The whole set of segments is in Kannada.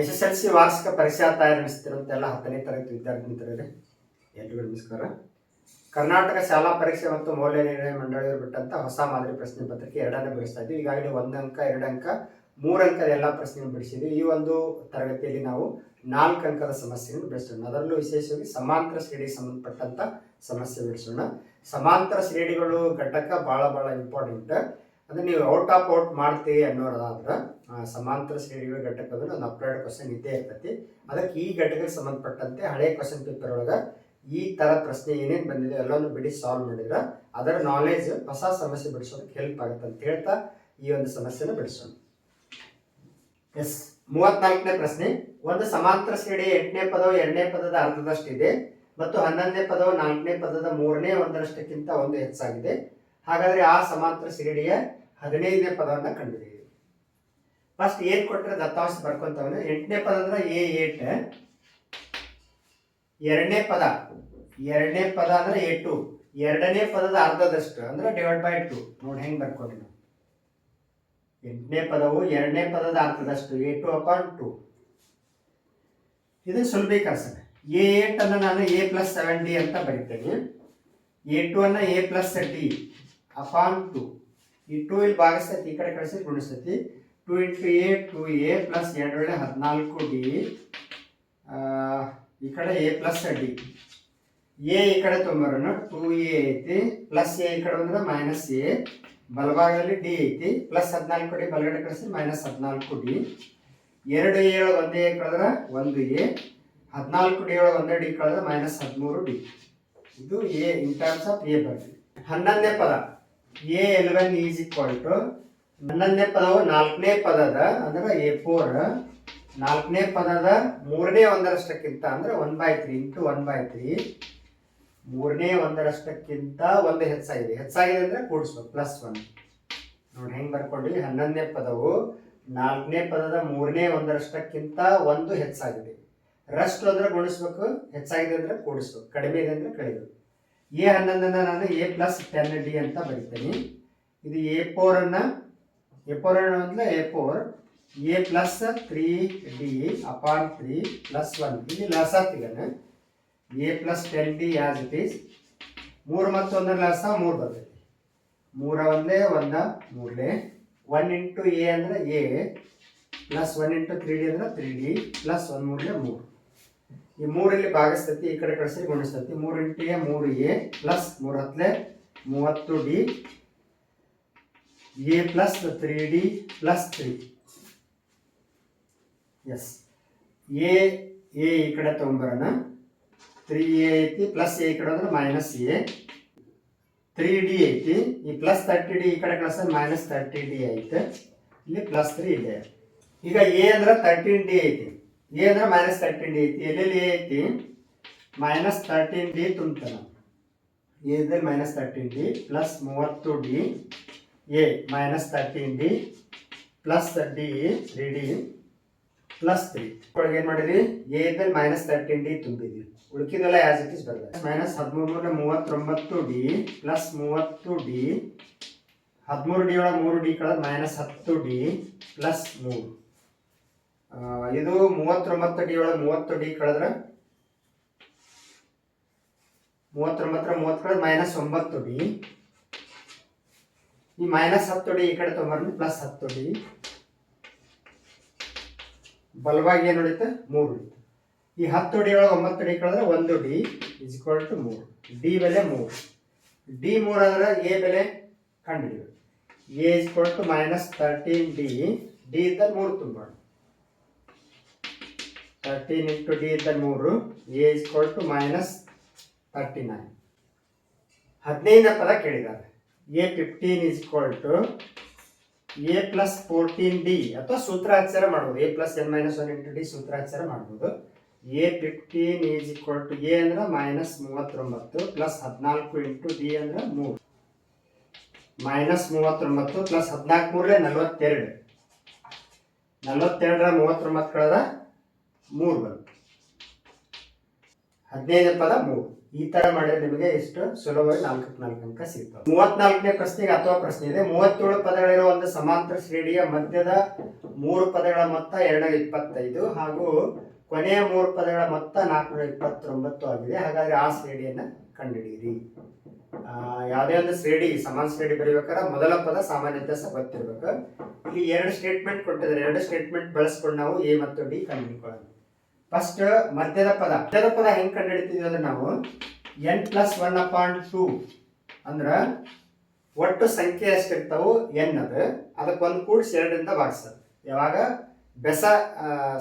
ಎಸ್ ಎಸ್ ಎಲ್ ಸಿ ವಾರ್ಷಿಕ ಪರೀಕ್ಷಾ ತಯಾರಿ ಹತ್ತನೇ ತರಗತಿ ವಿದ್ಯಾರ್ಥಿ ಮಿತ್ರರೇ, ಎಲ್ರಿಗೂ ನಮಸ್ಕಾರ. ಕರ್ನಾಟಕ ಶಾಲಾ ಪರೀಕ್ಷೆ ಮತ್ತು ಮೌಲ್ಯ ನಿರ್ಣಯ ಮಂಡಳಿಯವರು ಬಿಟ್ಟಂತ ಹೊಸ ಮಾದರಿ ಪ್ರಶ್ನೆ ಪತ್ರಿಕೆ ಎರಡನೇ ಬಿಡಿಸ್ತಾ ಇದ್ದೀವಿ. ಈಗಾಗಲೇ ಒಂದು ಅಂಕ, ಎರಡು ಅಂಕ, ಮೂರು ಅಂಕದ ಎಲ್ಲ ಪ್ರಶ್ನೆಯನ್ನು ಬಿಡಿಸಿದ್ವಿ ಈ ಒಂದು ತರಗತಿಯಲ್ಲಿ ನಾವು ನಾಲ್ಕು ಅಂಕದ ಸಮಸ್ಯೆಯನ್ನು ಬಿಡಿಸೋಣ. ಅದರಲ್ಲೂ ವಿಶೇಷವಾಗಿ ಸಮಾಂತರ ಶ್ರೇಣಿಗೆ ಸಂಬಂಧಪಟ್ಟಂತ ಸಮಸ್ಯೆ ಬಿಡಿಸೋಣ. ಸಮಾಂತರ ಶ್ರೇಣಿಗಳು ಘಟಕ ಬಹಳ ಬಹಳ ಇಂಪಾರ್ಟೆಂಟ್ ಅಂದ್ರೆ ನೀವು ಔಟ್ ಆಫ್ ಔಟ್ ಮಾಡ್ತೀವಿ ಅನ್ನೋದಾದ್ರೆ ಸಮಾಂತರ ಶ್ರೇಣಿಗಳ ಘಟಕದಲ್ಲಿ ಒಂದು ಅಪ್ಲೈಡ್ ಕ್ವಶನ್ ಇದ್ದೇ ಇರ್ತೈತಿ. ಅದಕ್ಕೆ ಈ ಘಟಕಕ್ಕೆ ಸಂಬಂಧಪಟ್ಟಂತೆ ಹಳೆ ಕ್ವಶನ್ ಪೇಪರ್ ಒಳಗೆ ಈ ತರ ಪ್ರಶ್ನೆ ಏನೇನು ಬಂದಿದೆ ಎಲ್ಲವನ್ನು ಬಿಡಿ ಸಾಲ್ವ್ ಮಾಡಿದ್ರೆ, ಅದರ ನಾಲೆಜ್ ಹೊಸ ಸಮಸ್ಯೆ ಬಿಡಿಸೋದಕ್ಕೆ ಹೆಲ್ಪ್ ಆಗುತ್ತೆ ಅಂತ ಹೇಳ್ತಾ ಈ ಒಂದು ಸಮಸ್ಯೆನ ಬಿಡಿಸೋಣ. ಎಸ್ ಮೂವತ್ನಾಲ್ಕನೇ ಪ್ರಶ್ನೆ. ಒಂದು ಸಮಾಂತರ ಶ್ರೇಣಿ ಎಂಟನೇ ಪದವು ಎರಡನೇ ಪದದ ಅರ್ಧದಷ್ಟಿದೆ ಮತ್ತು ಹನ್ನೊಂದನೇ ಪದವು ನಾಲ್ಕನೇ ಪದದ ಮೂರನೇ ಒಂದರಷ್ಟಕ್ಕಿಂತ ಒಂದು ಹೆಚ್ಚಾಗಿದೆ. ಹಾಗಾದ್ರೆ ಆ ಸಮಾಂತರ ಶ್ರೇಣಿಯ ಹದಿನೈದನೇ ಪದವನ್ನು ಕಂಡುಹಿಡಿಯಿರಿ ಫಸ್ಟ್ ಏನ್ ಕೊಟ್ಟರೆ ದತ್ತಾಂಶ ಬರ್ಕೊಂತವನು. ಎಂಟನೇ ಪದ ಅಂದ್ರೆ ಎ ಏಟ್ ಎರಡನೇ ಪದ. ಎರಡನೇ ಪದ ಅಂದ್ರೆ ಎ, ಟು. ಎರಡನೇ ಪದದ ಅರ್ಧದಷ್ಟು ಅಂದ್ರೆ ಡಿವೈಡ್ ಬೈ ಟು ನೋಡಿ ಹೆಂಗೆ ಬರ್ಕೊಂಡ್ರಿ ನಾವು. ಎಂಟನೇ ಪದವು ಎರಡನೇ ಪದದ ಅರ್ಧದಷ್ಟು. ಎ, ಟು ಅಪಾನ್ ಟು ಇದು ಸುಲಭೀಕರಣ ಎ ಏಟ್ ಅನ್ನ ನಾನು ಎ ಪ್ಲಸ್ ಸೆವೆನ್ ಡಿ ಅಂತ ಬರೀತೇನೆ. ಎ, ಟು ಅನ್ನ a plus d upon two ಈ ಟು ಇಲ್ಲಿ ಭಾಗಿಸ್ತೈತಿ, ಈ ಕಡೆ ಕಳಿಸಿ ಗುಣಿಸ್ತೈತಿ. Two into a two a plus ಎರಡು ವೇಳೆ ಹದಿನಾಲ್ಕು ಡಿ ಈ ಕಡೆ ಎ ಪ್ಲಸ್ ಡಿ ಎ ಈ ಕಡೆ ತೊಂಬರೋಣ ಟೂ ಎ ಐತಿ ಪ್ಲಸ್ ಎ ಈ ಕಡೆ ಬಂದ್ರೆ ಮೈನಸ್ ಎ ಬಲಭಾಗದಲ್ಲಿ ಡಿ ಐತಿ ಪ್ಲಸ್ ಹದಿನಾಲ್ಕು ಡಿ ಬಲಗಡೆ ಕಳಿಸಿ ಮೈನಸ್ ಹದಿನಾಲ್ಕು ಡಿ ಎರಡು ಏಳು ಒಂದೇ ಕಳೆದ್ರೆ ಒಂದು ಎ ಹದಿನಾಲ್ಕು ಡಿ ಒಳಗೆ ಒಂದೇ ಡಿ ಕಳೆದ್ರೆ ಮೈನಸ್ ಹದಿಮೂರು ಡಿ ಇದು a in terms of a ಬರ್ತೀವಿ ಹನ್ನೊಂದನೇ ಪದ. A eleven is equal to ಹನ್ನೊಂದನೇ ಪದವು ನಾಲ್ಕನೇ ಪದದ ಅಂದ್ರೆ ಎ ಫೋರ್ ನಾಲ್ಕನೇ ಪದದ ಮೂರನೇ ಒಂದರಷ್ಟಕ್ಕಿಂತ ಅಂದ್ರೆ one by three into one by three ಮೂರನೇ ಒಂದರಷ್ಟಕ್ಕಿಂತ ಒಂದು ಹೆಚ್ಚಾಗಿದೆ. ಹೆಚ್ಚಾಗಿದೆ ಅಂದ್ರೆ ಕೂಡಿಸ್ಬೇಕು ಪ್ಲಸ್ ಒನ್ ನೋಡಿ ಹೆಂಗ್ ಬರ್ಕೊಂಡ್ವಿ ಹನ್ನೊಂದನೇ ಪದವು ನಾಲ್ಕನೇ ಪದದ ಮೂರನೇ ಒಂದರಷ್ಟಕ್ಕಿಂತ ಒಂದು ಹೆಚ್ಚಾಗಿದೆ. ರಷ್ಟು ಅಂದ್ರೆ ಗುಣಿಸ್ಬೇಕು, ಹೆಚ್ಚಾಗಿದೆ ಅಂದ್ರೆ ಕೂಡಿಸ್ಬೇಕು ಕಡಿಮೆ ಇದೆ ಅಂದ್ರೆ ಕಳಿಬೇಕು ಎ ಹನ್ನೊಂದನ್ನ ನಾನು ಎ ಪ್ಲಸ್ ಟೆನ್ ಡಿ ಅಂತ ಬರಿತೀನಿ. ಇದು ಎ ಫೋರ್ ಅನ್ನ ಎ ಫೋರ್ ಅಂದ್ರೆ a four a plus three d upon three plus one ಇಲ್ಲಿ ಲಸ ಆಗ್ತಿದ್ದಾನೆ a plus ten d as it is ಮೂರು ಮತ್ತು ಒಂದರ ಲಸ ಮೂರು ಬರ್ತೈತಿ. ಮೂರ ಒಂದೇ, ಒಂದ ಮೂರನೇ. ಒನ್ ಇಂಟು ಎ ಅಂದ್ರೆ a plus one into three d ಅಂದ್ರೆ ತ್ರೀ ಡಿ ಪ್ಲಸ್ ಒನ್ ಮೂರನೇ ಮೂರು. ಈ ಮೂರಲ್ಲಿ ಭಾಗಿಸ್ತೈತಿ ಈ ಕಡೆ ಕಳಿಸಿ, ಗುಣಿಸ್ತೈತಿ. ಮೂರು ಎ ಮೂರು ಎ ಪ್ಲಸ್ ಮೂರು ಹತ್ತಲೆ ಮೂವತ್ತು d, a plus three d plus three. Yes. A a ಈ ಕಡೆ ತೊಗೊಂಬರೋಣ. ತ್ರೀ ಎ ಐತಿ, ಪ್ಲಸ್ ಎ ಈ ಕಡೆ ಅಂದ್ರೆ ಮೈನಸ್ ಎ. ತ್ರೀ ಡಿ ಐತಿ, ಈ ಪ್ಲಸ್ ತರ್ಟಿ ಡಿ ಈ ಕಡೆ ಕಳಿಸ ಮೈನಸ್ ತರ್ಟಿ ಡಿ ಐತೆ. ಇಲ್ಲಿ ಪ್ಲಸ್ ತ್ರೀ ಇದೆ. ಈಗ ಎ ಅಂದ್ರೆ ತರ್ಟೀನ್ ಡಿ ಐತಿ. ಎ ಅಂದ್ರೆ ಮೈನಸ್ ತರ್ಟೀನ್ ಡಿ ಐತಿ? ಎಲ್ಲೆಲ್ಲಿ ಎ ಐತಿ? ಮೈನಸ್ ತರ್ಟೀನ್ ಡಿ ತುಂಬ್ತಾನ ಎ ಇದ್ದಲ್ಲಿ ಮೈನಸ್ ತರ್ಟೀನ್ ಡಿ ಪ್ಲಸ್ ಮೂವತ್ತು D A minus thirteen D plus D three D plus three ಒಳಗೆ ಏನು ಮಾಡಿದ್ವಿ ಎ ಇದ್ದಲ್ಲಿ ಮೈನಸ್ ತರ್ಟೀನ್ ಡಿ ತುಂಬಿದ್ವಿ ಉಳ್ಕಿದೆಲ್ಲ ಯಾಸ್ ಇಟ್ ಇಸ್ ಬರ್ತದೆ. ಮೈನಸ್ ಹದಿಮೂರ ಮೂವತ್ತೊಂಬತ್ತು ಡಿ ಪ್ಲಸ್ ಮೂವತ್ತು ಡಿ ಹದಿಮೂರು ಡಿ ಒಳಗೆ ಮೂರು ಡಿ ಕಳೆದ ಮೈನಸ್ ಹತ್ತು ಡಿ ಪ್ಲಸ್ ಮೂರು. ಇದು ಮೂವತ್ತೊಂಬತ್ತು ಡಿ ಒಳಗೆ ಮೂವತ್ತು ಡಿ ಕಳೆದ್ರೆ? ಮೂವತ್ತೊಂಬತ್ತರ ಮೂವತ್ತು ಕಳೆದ್ರೆ ಮೈನಸ್ ಒಂಬತ್ತು ಡಿ ಈ ಮೈನಸ್ ಹತ್ತು ಡಿ ಈ ಕಡೆ ತೊಗೊಂಬರ್ನಿ ಪ್ಲಸ್ ಹತ್ತು ಡಿ ಬಲವಾಗಿ ಏನು ಉಳಿತು ಮೂರು ಉಳಿತು ಈ ಹತ್ತು ಡಿ ಒಳಗೆ ಒಂಬತ್ತು ಡಿ ಕಳೆದ್ರೆ ಒಂದು ಡಿ ಇಸ್ ಇಕ್ವಲ್ ಟು ಮೂರು. ಡಿ ಬೆಲೆ ಮೂರು. ಡಿ ಮೂರು ಅಂದ್ರೆ ಎ ಬೆಲೆ ಕಂಡುಹಿಡಿಬೇಕು. A is equal to minus thirteen d d ಇದ್ದಾಗ ಮೂರು ತುಂಬೋಣ ತರ್ಟೀನ್ ಇಂಟು ಡಿ ಇದ್ದ ಮೂರು a is equal to minus thirty nine ಹದಿನೈದನೇ ಪದ ಕೇಳಿದ್ದಾರೆ. A fifteen is equal to a plus fourteen d ಅಥವಾ ಸೂತ್ರಾಚಾರ ಮಾಡ್ಬೋದು. A plus n minus one into d ಸೂತ್ರಾಚಾರ ಮಾಡ್ಬೋದು. A fifteen is equal to a ಅಂದ್ರೆ ಮೈನಸ್ ಮೂವತ್ತೊಂಬತ್ತು ಪ್ಲಸ್ ಹದಿನಾಲ್ಕು ಇಂಟು ಡಿ ಅಂದ್ರೆ ಮೂರು. ಮೈನಸ್ ಮೂವತ್ತೊಂಬತ್ತು ಪ್ಲಸ್ ಹದಿನಾಲ್ಕು ಮೂರಲೆ ನಲವತ್ತೆರಡು. ನಲವತ್ತೆರಡರ ಮೂವತ್ತೊಂಬತ್ತು ಕಳೆದ ಮೂರು ಬರುತ್ತೆ ಹದಿನೈದು ಪದ ಮೂರು. ಈ ತರ ಮಾಡಿದ್ರೆ ನಿಮಗೆ ಇಷ್ಟು ಸುಲಭವಾಗಿ ನಾಲ್ಕು ನಾಲ್ಕು ಅಂಕ ಸಿಗ್ತವೆ ಮೂವತ್ನಾಲ್ಕನೇ ಪ್ರಶ್ನೆಗೆ ಅಥವಾ ಪ್ರಶ್ನೆ ಇದೆ. ಮೂವತ್ತೇಳು ಪದಗಳಿರುವ ಒಂದು ಸಮಾಂತರ ಶ್ರೇಣಿಯ ಮಧ್ಯದ ಮೂರು ಪದಗಳ ಮೊತ್ತ ಎರಡ್ನೂರ ಇಪ್ಪತ್ತೈದು ಹಾಗೂ ಕೊನೆಯ ಮೂರು ಪದಗಳ ಮೊತ್ತ ನಾಲ್ಕುನೂರ ಇಪ್ಪತ್ತೊಂಬತ್ತು ಆಗಿದೆ. ಹಾಗಾದ್ರೆ ಆ ಶ್ರೇಣಿಯನ್ನ ಕಂಡುಹಿಡಿಯಿರಿ. ಯಾವುದೇ ಒಂದು ಶ್ರೇಣಿ, ಸಮಾನ ಶ್ರೇಣಿ ಬರೀಬೇಕಾದ್ರೆ ಮೊದಲ ಪದ ಸಾಮಾನ್ಯ ವ್ಯತ್ಯಾಸ ಇಲ್ಲಿ ಎರಡು ಸ್ಟೇಟ್ಮೆಂಟ್ ಕೊಟ್ಟಿದ್ದಾರೆ. ಎರಡು ಸ್ಟೇಟ್ಮೆಂಟ್ ಬಳಸ್ಕೊಂಡು ನಾವು ಎ ಮತ್ತು ಡಿ ಕಂಡುಹಿಡ್ಕೊಳ್ಳೋಣ. ಫಸ್ಟ್ ಮಧ್ಯದ ಪದ. ಮಧ್ಯದ ಪದ ಹೆಂಗ್ ಕಂಡುಹಿಡಿತೀವಿ ಅಂದ್ರೆ ನಾವು n plus one upon two ಅಂದ್ರೆ ಒಟ್ಟು ಸಂಖ್ಯೆ ಎಷ್ಟಿರ್ತಾವು? ಎನ್ ಅದು. ಅದಕ್ಕೆ ಒಂದು ಕೂಡಿಸಿ ಎರಡರಿಂದ ಭಾಗಿಸ್ತದೆ. ಯಾವಾಗ? ಬೆಸ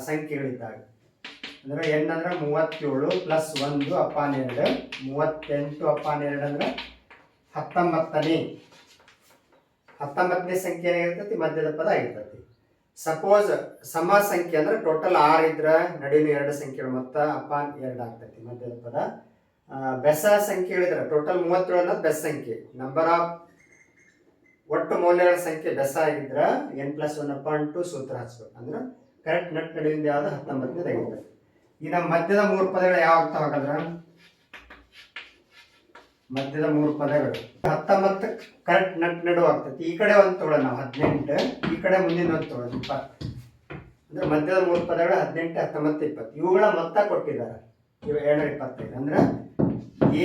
ಸಂಖ್ಯೆಗಳಿದ್ದಾಗ ಅಂದ್ರೆ ಎನ್ ಅಂದ್ರೆ ಮೂವತ್ತೇಳು ಪ್ಲಸ್ ಒಂದು ಅಪಾನ್ ಎರಡು. ಮೂವತ್ತೆಂಟು ಅಪಾನ್ ಎರಡು ಅಂದ್ರೆ ಹತ್ತೊಂಬತ್ತನೇ. ಹತ್ತೊಂಬತ್ತನೇ ಸಂಖ್ಯೆ ಏನಾಗಿರ್ತೈತಿ? ಮಧ್ಯದ ಪದ ಆಗಿರ್ತೈತಿ. ಸಪೋಸ್ ಸಮ ಸಂಖ್ಯೆ ಅಂದ್ರೆ ಟೋಟಲ್ ಆರ್ ಇದ್ರ ನಡುವಿನ ಎರಡು ಸಂಖ್ಯೆಗಳು ಮೊತ್ತ ಅಪಾನ್ ಎರಡು ಆಗ್ತೈತಿ ಮಧ್ಯದ ಪದ. ಬೆಸ ಸಂಖ್ಯೆ ಹೇಳಿದ್ರೆ ಟೋಟಲ್ ಮೂವತ್ತೇಳು ಅನ್ನೋದು ಬೆಸ್ ಸಂಖ್ಯೆ. ನಂಬರ್ ಆಫ್ ಒಟ್ಟು ಮೌಲ್ಯಗಳ ಸಂಖ್ಯೆ ಬೆಸ ಆಗಿದ್ರ n plus one upon two ಸೂತ್ರ ಹಚ್ಬೇಕು ಅಂದ್ರೆ ಕರೆಕ್ಟ್ ನಟ್ ನಡುವಿಂದ ಯಾವ್ದು ಹತ್ತೊಂಬತ್ತನೇ ತೆಗಿತಾರೆ ಈ ನಮ್ಮ ಮಧ್ಯದ ಮೂರು ಪದಗಳು ಯಾವ ಆಗ್ತಾವ ಹಾಗಾದ್ರ? ಮಧ್ಯದ ಮೂರು ಪದಗಳು. ಹತ್ತೊಂಬತ್ತು ಕರೆಕ್ಟ್ ನಟ್ ನಡು ಆಗ್ತೈತಿ. ಈ ಕಡೆ ಒಂದು ತಗೊಳ್ಳೋಣ ನಾವು ಹದಿನೆಂಟು. ಈ ಕಡೆ ಮುಂದಿನ ಒಂದು ತಗೊಳ್ಳೋಣ ಇಪ್ಪತ್ತು. ಅಂದ್ರೆ ಮಧ್ಯದ ಮೂರು ಪದಗಳು ಹದಿನೆಂಟು, ಹತ್ತೊಂಬತ್ತು, ಇಪ್ಪತ್ತು. ಇವುಗಳ ಮೊತ್ತ ಕೊಟ್ಟಿದ್ದಾರೆ. ಇವು ಏಳ್ನೂರ ಇಪ್ಪತ್ತೈದು. ಅಂದ್ರೆ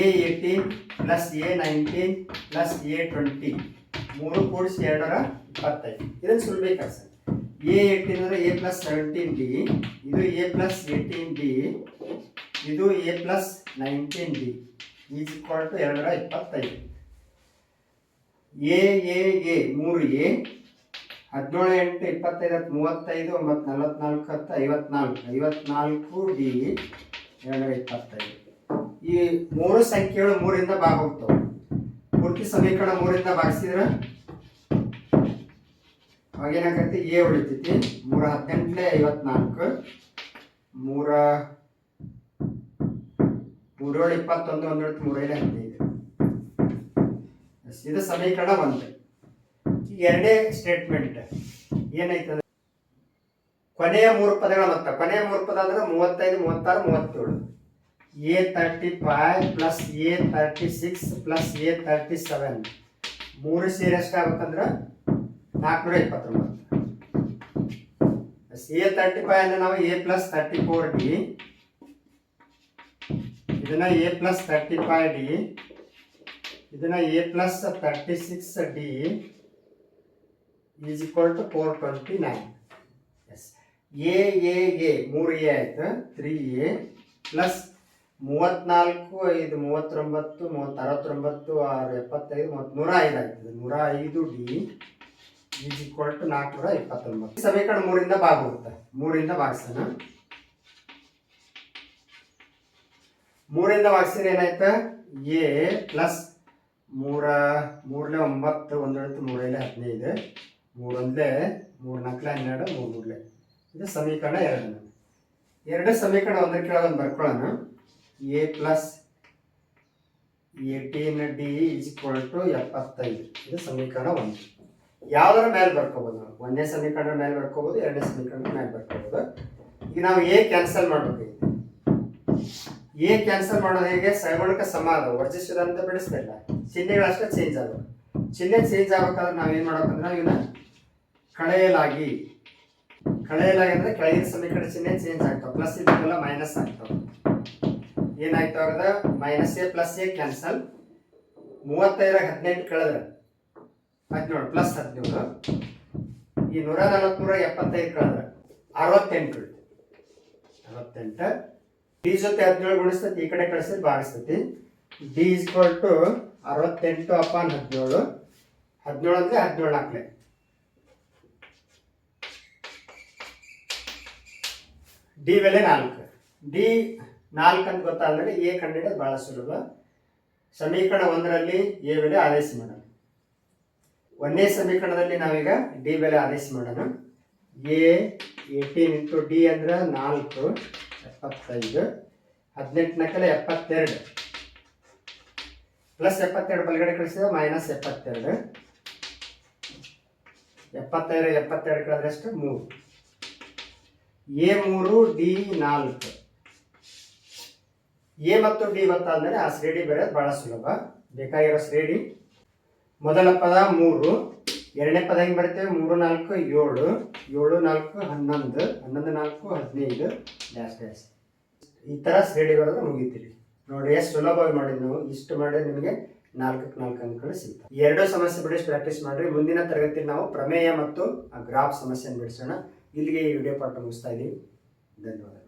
a eighteen plus a nineteen plus a twenty ಮೂರು ಕೂಡಿಸಿ ಎರಡರ ಇಪ್ಪತ್ತೈದು. ಇದನ್ನು ಸುಲಭ ಸರ್ ಎ ಏಯ್ಟೀನ್ ಅಂದ್ರೆ ಎ ಪ್ಲಸ್ ಸೆವೆಂಟೀನ್ ಡಿ ಇದು ಎ ಪ್ಲಸ್ ಏಯ್ಟೀನ್ ಡಿ ಇದು a plus nineteen d is equal to ಎರಡರ ಇಪ್ಪತ್ತೈದು ಎ ಎ ಎ ಮೂರು ಎ ಹದಿನೇಳು ಎಂಟು, ಇಪ್ಪತ್ತೈದು ಹತ್ತು ಮೂವತ್ತೈದು, ಒಂಬತ್ತು, ನಲವತ್ನಾಲ್ಕು, ಹತ್ತು, ಐವತ್ನಾಲ್ಕು. ಐವತ್ನಾಲ್ಕು ಡಿ ಎರಡುನೂರ ಇಪ್ಪತ್ತೈದು. ಈ ಮೂರು ಸಂಖ್ಯೆಗಳು ಮೂರಿಂದ ಭಾಗ ಹೋಗ್ತವೆ ಪೂರ್ತಿ ಸಮೀಕರಣ ಮೂರಿಂದ ಭಾಗಿಸಿದ್ರೆ ಅವಾಗೇನಾಗತ್ತೆ ಎ ಉಳಿತೈತಿ. ಮೂರ ಹದಿನೆಂಟನೇ ಐವತ್ನಾಲ್ಕು. ಮೂರ ಮೂರೇಳು ಇಪ್ಪತ್ತೊಂದು ಒಂದು ಮೂರೇಳು ಹದಿನೈದು ಇದು. ಸಮೀಕರಣ ಒಂದು. ಎರಡೇ ಸ್ಟೇಟ್ಮೆಂಟ್ ಏನಾಯ್ತದ? ಕೊನೆಯ ಮೂರು ಪದಗಳ ಮೊತ್ತ. ಕೊನೆಯ ಮೂರು ಪದ ಅಂದ್ರೆ ಮೂವತ್ತೈದು, ಮೂವತ್ತಾರು, ಮೂವತ್ತೇಳು. A thirty five plus a thirty six plus a thirty seven ಮೂರು ಸೇರಿ ಎಷ್ಟಾಗಬೇಕಂದ್ರೆ ನಾಲ್ಕುನೂರ ಇಪ್ಪತ್ತೊಂಬತ್ತು ಎ ತರ್ಟಿ ಫೈವ್ ಅಂದ್ರೆ ನಾವು a plus thirty four d. ಇದನ್ನ a plus thirty five d ಇದನ್ನ a plus thirty six d is equal to four twenty nine yes a a a ಮೂರು ಎ ಆಯ್ತು. ತ್ರೀ ಎ ಪ್ಲಸ್ ಮೂವತ್ತ್ನಾಲ್ಕು ಐದು, ಮೂವತ್ತೊಂಬತ್ತು ಮೂವತ್ತ ಅರವತ್ತೊಂಬತ್ತು ಆರು, ಎಪ್ಪತ್ತೈದು ಮೂವತ್ತು ನೂರ ಐದು ಆಗ್ತದೆ ನೂರ ಐದು ಡಿ ಈಸ್ ಈಕ್ವಲ್ ಟು ನಾಲ್ಕುನೂರ ಇಪ್ಪತ್ತೊಂಬತ್ತು ಸಮೀಕರಣ ಮೂರಿಂದ ಭಾಗ ಹೋಗುತ್ತೆ ಮೂರಿಂದ ಭಾಗಿಸೋಣ. ಮೂರಿಂದ ಭಾಗಿಸಿದ್ರೆ ಏನಾಯ್ತು? ಎ ಪ್ಲಸ್ ಮೂರ ಮೂರಲೆ ಒಂಬತ್ತು ಒಂದೊಂದು ಮೂರೇಲೆ ಹದಿನೈದು. ಮೂರೊಂದಲೇ ಮೂರು ನಾಲ್ಕಲೆ ಹನ್ನೆರಡು, ಮೂರು ಮೂರಲೆ ಇದು ಸಮೀಕರಣ ಎರಡು. ಎರಡು ಸಮೀಕರಣ ಒಂದರ ಕೆಳಗೆ ಒಂದು ಬರ್ಕೊಳ್ಳೋಣ. A plus eighteen d is equal to ಎಪ್ಪತ್ತೈದು. ಇದು ಸಮೀಕರಣ ಒಂದು. ಯಾವುದರ ಮೇಲೆ ಬರ್ಕೋಬೋದು ನಾವು? ಒಂದನೇ ಸಮೀಕರಣ ಮೇಲೆ ಬರ್ಕೋಬೋದು ಎರಡನೇ ಸಮೀಕರಣ ಮೇಲೆ ಬರ್ಕೋಬೋದು. ಈಗ ನಾವು ಎ ಕ್ಯಾನ್ಸಲ್ ಮಾಡ್ಬೇಕಾಗಿತ್ತು. ಎ ಕ್ಯಾನ್ಸಲ್ ಮಾಡೋದು ಹೇಗೆ? ಸೈಮಣಿಕ ಸಮ ಅಂತ ವರ್ಜಿಸಿದಂತ ಬಿಡಿಸ್ತಿಲ್ಲ ಚಿಹ್ನೆಗಳಷ್ಟೇ ಚೇಂಜ್ ಆಗೋದು ಚಿಹ್ನೆ ಚೇಂಜ್ ಆಗ್ಬೇಕಾದ್ರೆ ನಾವೇನು ಮಾಡ್ಬೇಕಂದ್ರೆ ಇವನ್ನ ಕಳೆಯಲಾಗಿ ಕಳೆಯಲಾಗಿ ಅಂದ್ರೆ ಕೆಳಗಿನ ಸಮೀಕರಣ ಚಿಹ್ನೆ ಚೇಂಜ್ ಆಗ್ತಾವ. ಪ್ಲಸ್ ಇದಕ್ಕೆಲ್ಲ ಮೈನಸ್ ಆಗ್ತವೆ. ಏನಾಯ್ತು ಆಗದ minus a plus a cancel ಮೂವತ್ತೈದರಾಗ ಹದಿನೆಂಟು ಕಳೆದ್ರೆ ಹದಿನೇಳು ಪ್ಲಸ್ ಹದಿನೇಳು ಈ ನೂರ ನಲವತ್ತ್ಮೂರ ಎಪ್ಪತ್ತೈದು ಕಳೆದ್ರೆ ಅರವತ್ತೆಂಟು ಅರವತ್ತೆಂಟು. ಡಿ ಜೊತೆ ಹದಿನೇಳು ಗುಣಿಸ್ತೈತಿ, ಈ ಕಡೆ ಕಳಿಸಿದ್ರೆ ಭಾಗಿಸ್ತೈತಿ. ಡಿ ಈಕ್ವಲ್ ಟು ಅರವತ್ತೆಂಟು ಅಪಾನ್ ಹದಿನೇಳು. ಹದಿನೇಳು ಅಂದ್ರೆ ಹದಿನೇಳು ನಾಲ್ಕನೇ. ಡಿ ಬೆಲೆ ನಾಲ್ಕು. ಡಿ ನಾಲ್ಕು ಅಂತ ಗೊತ್ತಾದ್ರೆ ಎ ಕಂಡಿಡ ಭಾಳ ಸುಲಭ. ಸಮೀಕರಣ ಒಂದರಲ್ಲಿ ಎ ಬೆಲೆ ಆದೇಶ ಮಾಡೋಣ. ಒಂದನೇ ಸಮೀಕರಣದಲ್ಲಿ ನಾವೀಗ ಡಿ ಬೆಲೆ ಆದೇಶ ಮಾಡೋಣ. ಎ ಏಯ್ಟೀನ್ ಇಂಟು ಡಿ ಅಂದ್ರೆ ನಾಲ್ಕು, ಎಪ್ಪತ್ತೈದು, ಹದಿನೆಂಟು ನಕಲೆ ಎಪ್ಪತ್ತೆರಡು. ಪ್ಲಸ್ ಎಪ್ಪತ್ತೆರಡು ಬಲಗಡೆ ಕಳಿಸಿದ ಮೈನಸ್ ಎಪ್ಪತ್ತೆರಡು. ಎಪ್ಪತ್ತೈದು, ಎಪ್ಪತ್ತೆರಡು ಕಳೆದಷ್ಟು ಮೂರು. ಎ ಮೂರು ಡಿ ನಾಲ್ಕು. ಎ ಮತ್ತು ಡಿ ಗೊತ್ತಾದ್ಮೇಲೆ ಆ ಶ್ರೇಣಿ ಬರೆಯೋದು ಬಹಳ ಸುಲಭ. ಬೇಕಾಗಿರೋ ಶ್ರೇಣಿ. ಮೊದಲ ಪದ ಮೂರು. ಎರಡನೇ ಪದ ಹೆಂಗೆ ಬರ್ತೇವೆ ಮೂರು, ನಾಲ್ಕು, ಏಳು. ಏಳು, ನಾಲ್ಕು, ಹನ್ನೊಂದು. ಹನ್ನೊಂದು, ನಾಲ್ಕು, ಹದಿನೈದು. ಡ್ಯಾಶ್ ಡ್ಯಾಶ್ ಈ ಥರ ಶ್ರೇಣಿ ಬರೋದು ಮುಗಿತೀರಿ. ನೋಡಿ ಎಷ್ಟು ಸುಲಭವಾಗಿ ಮಾಡಿದ್ವಿ ನಾವು. ಇಷ್ಟು ಮಾಡಿದ್ರೆ ನಿಮಗೆ ನಾಲ್ಕಕ್ಕೆ ನಾಲ್ಕು ಅಂಕಗಳು ಸಿಗ್ತವೆ. ಎರಡು ಸಮಸ್ಯೆ ಬಿಡಿಸಿ ಪ್ರಾಕ್ಟೀಸ್ ಮಾಡಿರಿ. ಮುಂದಿನ ತರಗತಿ ನಾವು ಪ್ರಮೇಯ ಮತ್ತು ಗ್ರಾಫ್ ಸಮಸ್ಯೆಯನ್ನು ಬಿಡಿಸೋಣ. ಇಲ್ಲಿಗೆ ಈ ವಿಡಿಯೋ ಪಾಠ ಮುಗಿಸ್ತಾ ಇದ್ದೀವಿ ಧನ್ಯವಾದ.